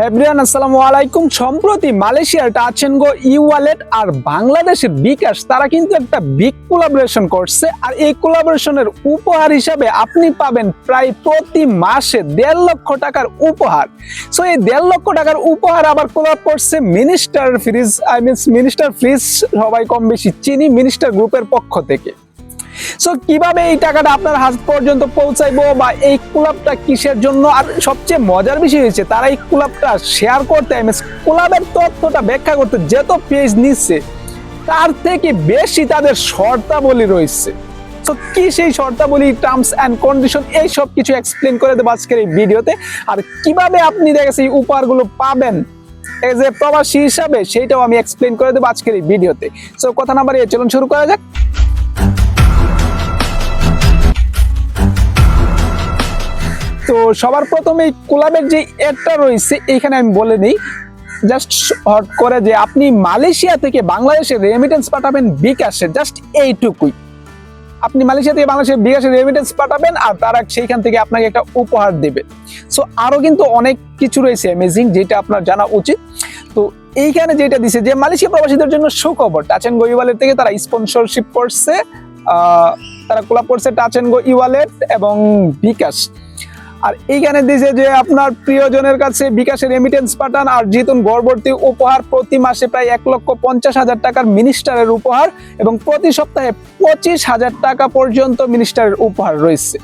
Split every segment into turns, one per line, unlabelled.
Everyone, আসসালামু আলাইকুম। সম্প্রতি মালয়েশিয়ার touch and go e wallet আর বাংলাদেশের বিকাশ, তারা কিন্তু একটা বিগ কোলাবোরেশন করছে। আর এই কোলাবোরেশনের উপহার হিসাবে আপনি পাবেন প্রায় প্রতি মাসে দেড় লক্ষ টাকার উপহার। সো এই দেড় লক্ষ টাকার উপহার আবার কোলাব করছে minister fridge I means minister fridge সবাই কম বেশি চিনি মিনিস্টার গ্রুপের পক্ষ থেকে। সো কীভাবে এই টাকাটা আপনার হাত পর্যন্ত পৌঁছাইবো বা এই ক্লাবটা কিসের জন্য? আর সবচেয়ে মজার বিষয় হয়েছে, তারা এই ক্লাবটা শেয়ার করতে এমএস ক্লাবের তথ্যটা ব্যাখ্যা করতে যত পেজ নিচ্ছে, তার থেকে বেশি তাদের শর্তাবলী রয়েছে। তো কি সেই শর্তাবলী টার্মস অ্যান্ড কন্ডিশন এই সব কিছু এক্সপ্লেন করে দেবো আজকের এই ভিডিওতে। আর কীভাবে আপনি দেখেছি এই উপহারগুলো পাবেন এজ এ প্রবাসী হিসাবে, সেইটাও আমি এক্সপ্লেন করে দেবো আজকের এই ভিডিওতে। সো কথা নাম্বার এ চলুন শুরু করা যাক। তো সবার প্রথমে কোলাবের যে অ্যাডটা রয়েছে এইখানে আমি বলে নিই। জাস্ট হট করে যে আপনি মালয়েশিয়া থেকে বাংলাদেশে রেমিটেন্স পাঠাবেন বিকাশে জাস্ট এইটুকুই। আপনি মালয়েশিয়া থেকে বাংলাদেশে বিকাশে রেমিটেন্স পাঠাবেন আর তারা সেইখান থেকে আপনাকে একটা উপহার দেবে। সো আরও কিন্তু অনেক কিছু রয়েছে অ্যামেজিং যেটা আপনার জানা উচিত। তো এইখানে যেটা দিছে যে মালয়েশিয়া প্রবাসীদের জন্য সুখবর টাচ এন্ড গো ইওয়ালেট থেকে তারা স্পন্সরশিপ করছে তারা কোলাপ করছে টাচ এন্ড গো ইওয়ালেট এবং বিকাশ। আর এইখানে দিছে যে আপনার প্রিয়জনের কাছে বিকাশের রেমিটেন্স পাঠান আর জিতুন গড়বর্তী উপহার প্রতি মাসে প্রায় এক লক্ষ পঞ্চাশ হাজার টাকার মিনিস্টারের উপহার এবং প্রতি সপ্তাহে পঁচিশ হাজার টাকা পর্যন্ত মিনিস্টারের উপহার রয়েছে।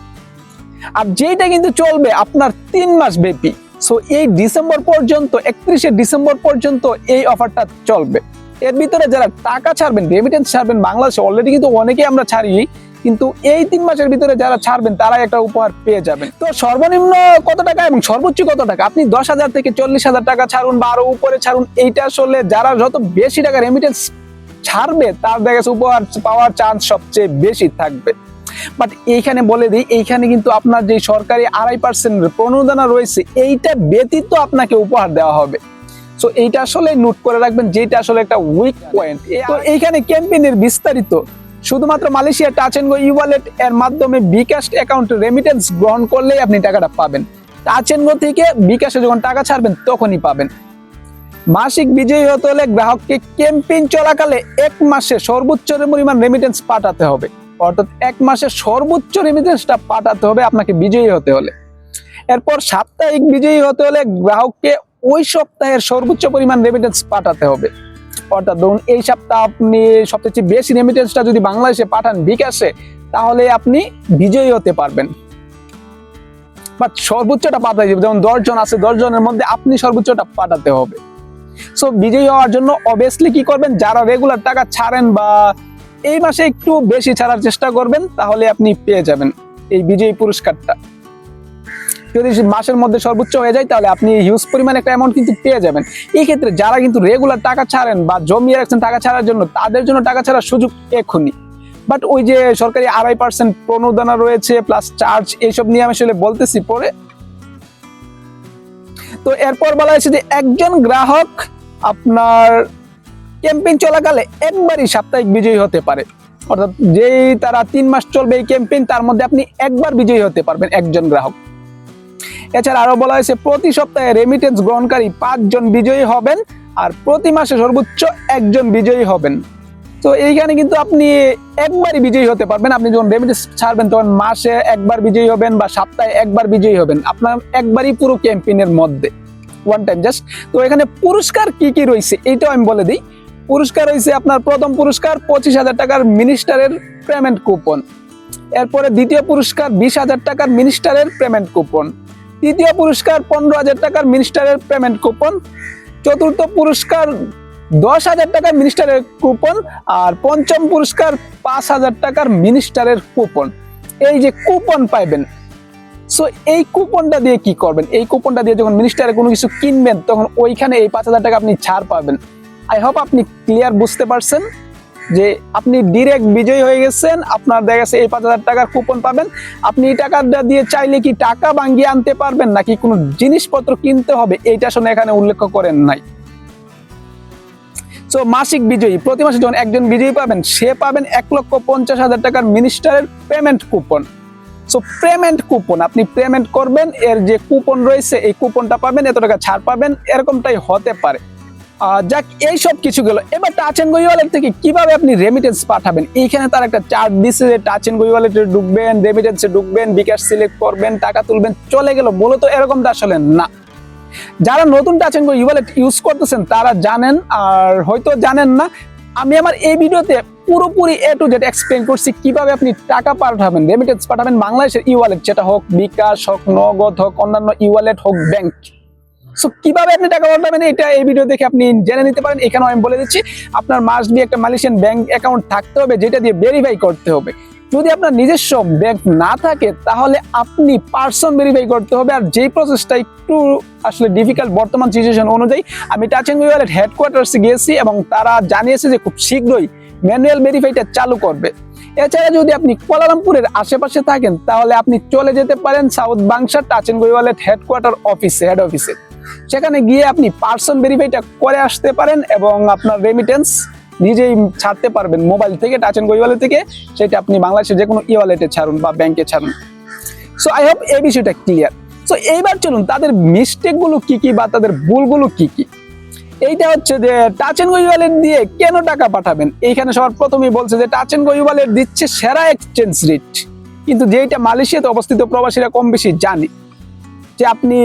আর যেটা কিন্তু চলবে আপনার তিন মাস ব্যাপী। সো এই ডিসেম্বর পর্যন্ত, একত্রিশে ডিসেম্বর পর্যন্ত এই অফারটা চলবে। এর ভিতরে যারা টাকা ছাড়বেন রেমিটেন্স ছাড়বেন, বাংলাদেশে অলরেডি কিন্তু অনেকেই আমরা ছাড়ি কিন্তু এই তিন মাসের ভিতরে যারা ছাড়বেন, তারাই একটা উপহার পেয়ে যাবেন। তো সর্বনিম্ন কত টাকা এবং সর্বোচ্চ কত টাকা? আপনি দশ হাজার থেকে চল্লিশ হাজার টাকা ছাড়ুন বা আরও উপরে ছাড়ুন, এইটা আসলে যারা যত বেশি টাকা রেমিটেন্স ছাড়বে, তার দেখা উপহার পাওয়ার চান্স সবচেয়ে বেশি থাকবে। বাট এইখানে বলে দিই, এইখানে কিন্তু আপনার যে সরকারি আড়াই পার্সেন্ট প্রণোদনা রয়েছে, এইটা ব্যতীত আপনাকে উপহার দেওয়া হবে। সো এইটা আসলে নোট করে রাখবেন, যেটা আসলে একটা উইক পয়েন্ট তো এইখানে ক্যাম্পেইনের বিস্তারিত শুধুমাত্র Malaysia touch and go e wallet এর মাধ্যমে বিকাশ অ্যাকাউন্ট রেমিটেন্স গ্রহণ করলেই আপনি টাকাটা পাবেন। টাচ এন্ড গো থেকে বিকাশে যখন টাকা ছাড়বেন, তখনই পাবেন। মাসিক বিজয়ী হতে হলে গ্রাহককে ক্যাম্পেইন চলাকালে এক মাসে সর্বোচ্চ পরিমাণ রেমিটেন্স পাঠাতে হবে। অর্থাৎ এক মাসে সর্বোচ্চ রেমিটেন্সটা পাঠাতে হবে আপনাকে বিজয়ী হতে হলে। এরপর সাপ্তাহিক বিজয়ী হতে হলে গ্রাহককে ওই সপ্তাহের সর্বোচ্চ পরিমাণ রেমিটেন্স পাঠাতে হবে। অর্থাৎ ধরুন এই সপ্তাহ আপনি সবচেয়ে বেশি রেমিটেন্সটা যদি বাংলাদেশে পাঠান বিকাশে, তাহলে আপনি বিজয়ী হতে পারবেন। বা সর্বোচ্চটা পাঠাতে হবে যেমন দশজন আছে দশজনের মধ্যে আপনি সর্বোচ্চটা পাঠাতে হবে। সো বিজয়ী হওয়ার জন্য অবভিয়াসলি কি করবেন? যারা রেগুলার টাকা ছাড়েন বা এই মাসে একটু বেশি ছাড়ার চেষ্টা করবেন, তাহলে আপনি পেয়ে যাবেন এই বিজয়ী পুরস্কারটা। যদি মাসের মধ্যে সর্বোচ্চ হয়ে যায়, তাহলে আপনি হিউজ পরিমাণ একটা অ্যামাউন্ট কিন্তু পেয়ে যাবেন। এই ক্ষেত্রে যারা কিন্তু রেগুলার টাকা ছাড়েন বা জমিয়ে রাখছেন টাকা ছাড়ার জন্য, তাদের জন্য টাকা ছাড়ার সুযোগ এখনই বাট ওই যে সরকারি আড়াই পার্সেন্ট প্রণোদনা রয়েছে প্লাস চার্জ এইসব নিয়ে আমি আসলে বলতেছি পরে। তো এরপর বলা হয়েছে যে একজন গ্রাহক আপনার ক্যাম্পেইন চলাকালে একবারই সাপ্তাহিক বিজয়ী হতে পারে। অর্থাৎ যেই তারা তিন মাস চলবে এই ক্যাম্পেইন তার মধ্যে আপনি একবার বিজয়ী হতে পারবেন একজন গ্রাহক। এছাড়া আরও বলা হয়েছে, প্রতি সপ্তাহে রেমিটেন্স গ্রহণকারী পাঁচজন বিজয়ী হবেন আর প্রতি মাসে সর্বোচ্চ একজন বিজয়ী হবেন। তো এইখানে কিন্তু আপনি একবারই বিজয়ী হতে পারবেন। আপনি যখন রেমিটেন্স ছাড়বেন, তখন মাসে একবার বিজয়ী হবেন বা সপ্তাহে একবার বিজয়ী হবেন। আপনার একবারই পুরো ক্যাম্পেইনের মধ্যে। ওয়ান টাইম জাস্ট তো এখানে পুরস্কার কি কি রয়েছে, এইটাও আমি বলে দিই। পুরস্কার রয়েছে আপনার প্রথম পুরস্কার পঁচিশ হাজার টাকার মিনিস্টারের পেমেন্ট কুপন এরপরে দ্বিতীয় পুরস্কার বিশ হাজার টাকার মিনিস্টারের পেমেন্ট কুপন তৃতীয় পুরস্কার পনেরো হাজার টাকার মিনিস্টারের পেমেন্ট কুপন। চতুর্থ পুরস্কার দশ হাজার টাকার মিনিস্টারের কুপন আর পঞ্চম পুরস্কার পাঁচ হাজার টাকার মিনিস্টারের কুপন। এই যে কুপন পাইবেন সো এই কুপনটা দিয়ে কি করবেন? এই কুপনটা দিয়ে যখন মিনিস্টারে কোনো কিছু কিনবেন, তখন ওইখানে এই পাঁচ হাজার টাকা আপনি ছাড় পাবেন। আই হোপ আপনি ক্লিয়ার বুঝতে পারছেন। যে আপনি ডিরেক্ট বিজয়ী হয়ে গেছেন, আপনার দেখা গেছে এই পাঁচ হাজার টাকার কুপন পাবেন। আপনি এই টাকাটা দিয়ে চাইলে কি টাকা ভাঙ্গিয়ে আনতে পারবেন, নাকি কোনো জিনিসপত্র কিনতে হবে? এইটা শুনে এখানে উল্লেখ করেন নাই। সো মাসিক বিজয়ী, প্রতি মাসে যখন একজন বিজয়ী পাবেন, সে পাবেন এক লক্ষ পঞ্চাশ হাজার টাকার মিনিস্টারের payment coupon so payment coupon আপনি পেমেন্ট করবেন, এর যে কুপন রয়েছে, এই কুপনটা পাবেন, এত টাকা ছাড় পাবেন, এরকমটাই হতে পারে। যাক এই সব কিছু গেল। এবার টাচ এন্ড গো ওয়ালেট থেকে কীভাবে আপনি রেমিটেন্স পাঠাবেন? এইখানে তার একটা চার্ট দিচ্ছে যে টাচ এন্ড গো ওয়ালেটে ঢুকবেন রেমিটেন্সে ঢুকবেন বিকাশ সিলেক্ট করবেন, টাকা তুলবেন, চলে গেল। মূলত এরকমটা আসলে না। যারা নতুন touch and go wallet use করতেছেন, তারা জানেন আর হয়তো জানেন না, আমি আমার এই ভিডিওতে পুরোপুরি এ টু জেড এক্সপ্লেন করছি কীভাবে আপনি টাকা পাঠাবেন রেমিটেন্স পাঠাবেন বাংলাদেশের ই ওয়ালেট যেটা হোক বিকাশ হোক, নগদ হোক, অন্যান্য ই ওয়ালেট হোক ব্যাংক সো কীভাবে আপনি টাকা পাঠাবেন এটা এই ভিডিও দেখে আপনি জেনে নিতে পারেন। এখানেও আমি বলে দিচ্ছি, আপনার মাস্ট বি একটা মালয়েশিয়ান ব্যাংক অ্যাকাউন্ট থাকতে হবে, যেটা দিয়ে ভেরিফাই করতে হবে। যদি আপনার নিজস্ব ব্যাংক না থাকে, তাহলে আপনি পার্সন ভেরিফাই করতে হবে। আর যেই প্রসেসটা একটু আসলে ডিফিকাল্ট বর্তমান সিচুয়েশন অনুযায়ী, আমি টাচ ওয়ালেট হেডকোয়ার্টার্সে গিয়েছি এবং তারা জানিয়েছে যে খুব শীঘ্রই ম্যানুয়াল ভেরিফাইটা চালু করবে। এছাড়া যদি আপনি কোয়ালালামপুরের আশেপাশে থাকেন, তাহলে আপনি চলে যেতে পারেন south Bangsar touch wallet headquarter অফিসে হেড অফিসে সেখানে গিয়ে আপনি পার্সন ভেরিফাইটা করে আসতে পারেন এবং আপনার রেমিটেন্স নিজেই ছাড়তে পারবেন। মোবাইল থেকে, টাচ এন্ড ওয়ালেট থেকে, সেটা আপনি বাংলাদেশের যে কোনো ই ওয়ালেটে ছাড়ুন বা ব্যাংকে ছাড়ুন। সো আই হোপ এই বিষয়টা ক্লিয়ার সো এইবার চলুন, তাদের মিস্টেকগুলো কি কি বা তাদের ভুলগুলো কি কি? এইটা হচ্ছে যে টাচ এন্ড গো ওয়ালেট দিয়ে কেন টাকা পাঠাবেন? এইখানে সবার প্রথমেই বলছে যে টাচ এন্ড গো ওয়ালেট দিচ্ছে সেরা এক্সচেঞ্জ রেট কিন্তু যেটা মালয়েশিয়াতে অবস্থিত প্রবাসীরা কম বেশি জানে, যে আপনি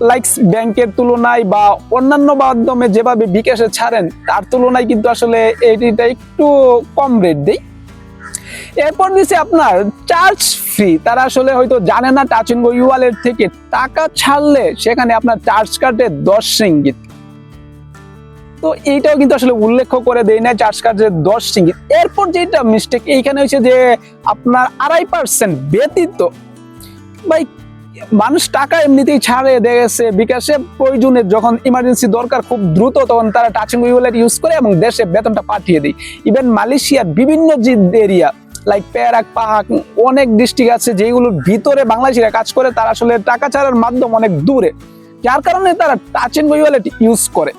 লাইকস ব্যাংকের তুলনায় বা অন্যান্য মাধ্যমে যেভাবে বিকাশে ছাড়েন, তার তুলনায় কিন্তু আসলে এইটা একটু কম রেট দেয় এরপর দিচ্ছে আপনার চার্জ ফ্রি তারা আসলে হয়তো জানে না টাচ এন্ড গো থেকে টাকা ছাড়লে সেখানে আপনার চার্জ কাটে দশ সিঙ্গিত তো এইটাও কিন্তু আসলে উল্লেখ করে দেয় না চার্জ কাটে দশ সিঙ্গিত এরপর যেটা মিস্টেক এইখানে হচ্ছে যে আপনার আড়াই পার্সেন্ট ব্যতীত, ভাই মানুষ টাকা এমনিতেই ছাড়ে দেখেছে বিকাশে প্রয়োজনে যখন ইমার্জেন্সি দরকার খুব দ্রুত তখন তারা টাচিং ওয়ালেট ইউজ করে এবং দেশে বেতনটা পাঠিয়ে দেয়। ইভেন মালয়েশিয়ার বিভিন্ন যে এরিয়া লাইক পেরাক পাহাক অনেক ডিস্ট্রিক্ট আছে যেগুলোর ভিতরে বাংলাদেশিরা কাজ করে, তারা আসলে টাকা ছাড়ার মাধ্যম অনেক দূরে। যার কারণে তারা টাচিং ওয়ালেট ইউজ করে।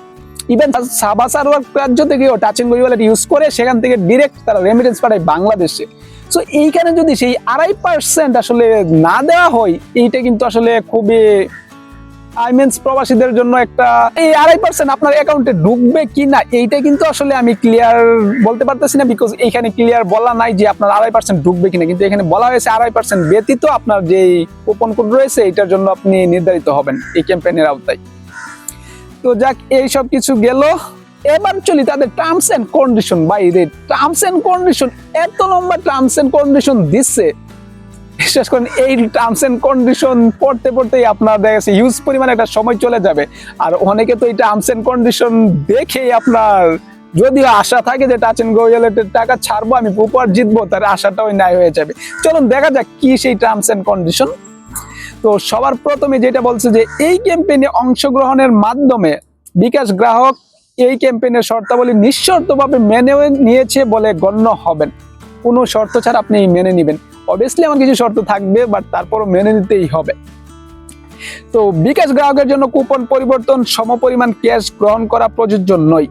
ইভেন সাবা সার্ভার রাজ্য থেকেও টাচিং ওয়ালেট ইউজ করে, সেখান থেকে ডিরেক্ট তারা রেমিটেন্স পাঠায় বাংলাদেশে। সো এইখানে যদি সেই আড়াই পার্সেন্ট আসলে না দেওয়া হয়, এইটা কিন্তু আসলে খুবই আইমেন্স প্রবাসীদের জন্য একটা, এই আড়াই পার্সেন্ট আপনার অ্যাকাউন্টে ঢুকবে কি না এইটা কিন্তু আসলে আমি ক্লিয়ার বলতে পারতেছি না বিকজ এইখানে ক্লিয়ার বলা নাই যে আপনার আড়াই পার্সেন্ট ঢুকবে কিনা, কিন্তু এখানে বলা হয়েছে আড়াই পার্সেন্ট ব্যতীত আপনার যে কুপন কোড রয়েছে এটার জন্য আপনি নির্ধারিত হবেন এই ক্যাম্পেইনের আওতায়। তো যাক, এই সব কিছু গেল। এবার চলি তাদের টার্মস এন্ড কন্ডিশন বাইরে টার্মস এন্ড কন্ডিশন এত লম্বা টার্মস এন্ড কন্ডিশন দিচ্ছে। বিশ্বাস করেন, এই টার্মস এন্ড কন্ডিশন পড়তে পড়তেই আপনার দেখা গেছে হিউজ পরিমাণে একটা সময় চলে যাবে। আর অনেকে তো এই টার্মস এন্ড কন্ডিশন দেখেই আপনার যদিও আশা থাকে যে টাচ এন্ড গোয়েলেটের টাকা ছাড়বো, আমি উপহার জিতবো, তার আশাটাও ন্যায় হয়ে যাবে। চলুন দেখা যাক কি সেই টার্মস এন্ড কন্ডিশন তো সবার প্রথমে যেটা বলছে যে, এই ক্যাম্পেইনে অংশগ্রহণের মাধ্যমে বিকাশ গ্রাহক এই ক্যাম্পেইনের শর্তাবলী নিঃশর্তভাবে মেনে নিয়েছে বলে গণ্য হবেন। কোনো শর্ত ছাড়া আপনি মেনে নেবেন। অবভিয়াসলি আমার কিছু শর্ত থাকবে বাট তারপরও মেনে নিতেই হবে। তো বিকাশ গ্রাহকের জন্য কুপন পরিবর্তন, সমপরিমাণ ক্যাশ গ্রহণ করা প্রযোজ্য নয়।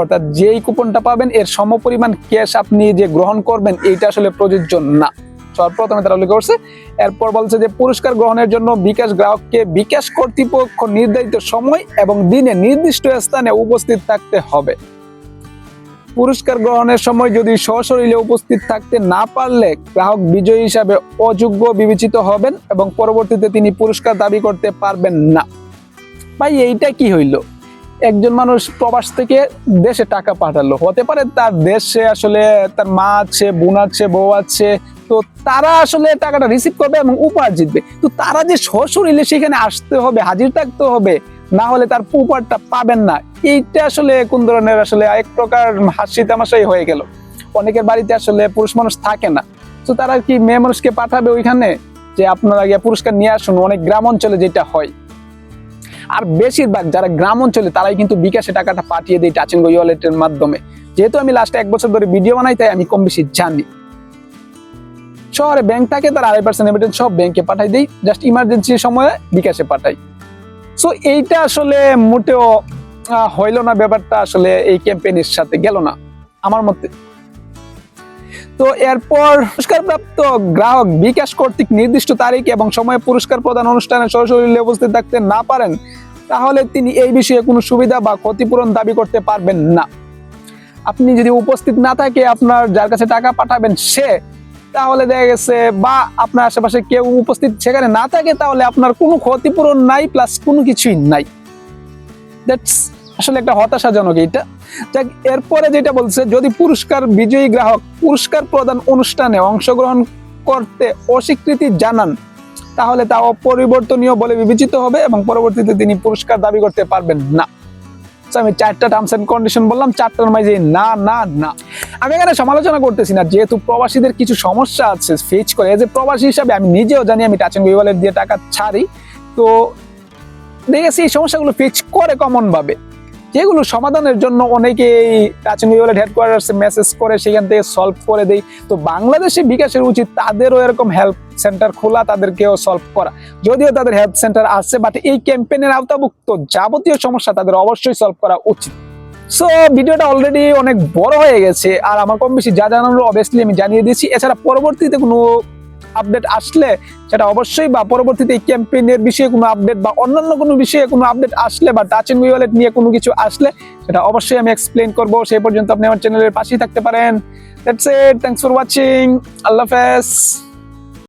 অর্থাৎ যেই কুপনটা পাবেন, এর সমপরিমাণ ক্যাশ আপনি যে গ্রহণ করবেন, এইটা আসলে প্রযোজ্য না। সর্বপ্রথমে তারা উল্লেখ করছে। এরপর বলছে যে, পুরস্কার গ্রহণের জন্য বিকাশ গ্রাহককে বিকাশ কর্তৃপক্ষ নির্ধারিত সময় এবং দিনে নির্দিষ্ট স্থানে উপস্থিত থাকতে হবে। পুরস্কার গ্রহণের সময় যদি সশরীরে উপস্থিত থাকতে না পারলে গ্রাহক বিজয়ী হিসাবে অযোগ্য বিবেচিত হবেন এবং পরবর্তীতে তিনি পুরস্কার দাবি করতে পারবেন না। ভাই, এইটা কি হইল? একজন মানুষ প্রবাস থেকে দেশে টাকা পাঠালো। হতে পারে তার দেশে আসলে, তার মা আছে, বোন আছে, বউ আছে তো তারা আসলে টাকাটা রিসিভ করবে এবং উপহার জিতবে। তো তারা যে সশরীরে সেখানে আসতে হবে, হাজির থাকতে হবে, না হলে তার উপহারটা পাবেন না। এইটা আসলে কোন ধরনের আসলে এক প্রকার হাসি তামাশাই হয়ে গেল। অনেকের বাড়িতে আসলে পুরুষ মানুষ থাকে না। তো তারা কি মেয়ে মানুষকে পাঠাবে ওইখানে? যে আপনারা গিয়ে পুরস্কার নিয়ে আসুন, অনেক গ্রাম অঞ্চলে যেটা হয়। আর বেশিরভাগ যারা গ্রাম অঞ্চলে, তারাই কিন্তু বিকাশে টাকাটা পাঠিয়ে দেয় টাচিং ওয়ালেটের মাধ্যমে। যেহেতু আমি লাস্ট এক বছর ধরে ভিডিও বানাই, তাই আমি কম বেশি জানি। শহরে ব্যাংক থাকে তার আড়াই পার্সেন্ট সব ব্যাংকে পাঠাই দেই জাস্ট ইমার্জেন্সির সময়ে বিকাশে পাঠাই। সো এইটা আসলে মোটেও হইল না, ব্যাপারটা আসলে এই ক্যাম্পেইনের সাথে গেল না, আমার মতে। তো এরপর পুরস্কারপ্রাপ্ত গ্রাহক বিকাশ কর্তৃক নির্দিষ্ট তারিখ এবং সময়ে পুরস্কার প্রদান অনুষ্ঠানে সরাসরি উপস্থিত থাকতে না পারেন, তাহলে তিনি এই বিষয়ে কোনো সুবিধা বা ক্ষতিপূরণ দাবি করতে পারবেন না। আপনি যদি উপস্থিত না থাকে, আপনার যার কাছে টাকা পাঠাবেন সে তাহলে দেখা গেছে, বা আপনার আশেপাশে কেউ উপস্থিত সেখানে না থাকে, তাহলে আপনার কোনো ক্ষতিপূরণ নাই প্লাস কোনো কিছুই নাই। দ্যাটস আসলে একটা হতাশাজনক এইটা। যাক, এরপরে যেটা বলছে, যদি পুরস্কার বিজয়ী গ্রাহক পুরস্কার প্রদান অনুষ্ঠানে অংশগ্রহণ করতে অস্বীকৃতি জানান, তাহলে তা অপরিবর্তনীয় বলে বিবেচিত হবে এবং পরবর্তীতে তিনি পুরস্কার দাবি করতে পারবেন না। So, আমি চারটা টার্মস এন্ড কন্ডিশন বললাম চারটার মাঝে না না না। আমি এখানে সমালোচনা করতেছি না যেহেতু প্রবাসীদের কিছু সমস্যা আছে ফেস করে। যে প্রবাসী হিসাবে আমি নিজেও জানি আমি টাচ এন্ড ওয়ালেট দিয়ে টাকা ছাড়ি। তো দেখেছি এই সমস্যাগুলো ফেস করে কমনভাবে যেগুলো সমাধানের জন্য অনেকেই টাচ ওয়ালেট হেডকোয়ার্টার্সে মেসেজ করে সেখান থেকে সলভ করে দেই। তো বাংলাদেশে বিকাশের উচিত তাদেরও এরকম হেল্প সেন্টার খোলা, তাদেরকেও সলভ করা। যদিও তাদের হেলথ সেন্টার আছে বাট এই ক্যাম্পেইনের আওতাভুক্ত যাবতীয় সমস্যা তাদের অবশ্যই সলভ করা উচিত। সো ভিডিওটা অলরেডি অনেক বড় হয়ে গেছে, আর আমার কম বেশি যা জানানো অবভিয়াসলি আমি জানিয়ে দিয়েছি। এছাড়া পরবর্তীতে কোনো আপডেট আসলে সেটা অবশ্যই, বা পরবর্তীতে এই ক্যাম্পেইনের বিষয়ে কোনো আপডেট বা অন্যান্য কোনো বিষয়ে কোনো আপডেট আসলে, বা টাচ এন্ড ওয়ালেট নিয়ে কোনো কিছু আসলে, সেটা অবশ্যই আমি এক্সপ্লেন করব। সেই পর্যন্ত আপনি আমার চ্যানেলের পাশেই থাকতে পারেন। That's it thanks for watching আল্লাহ হাফেজ।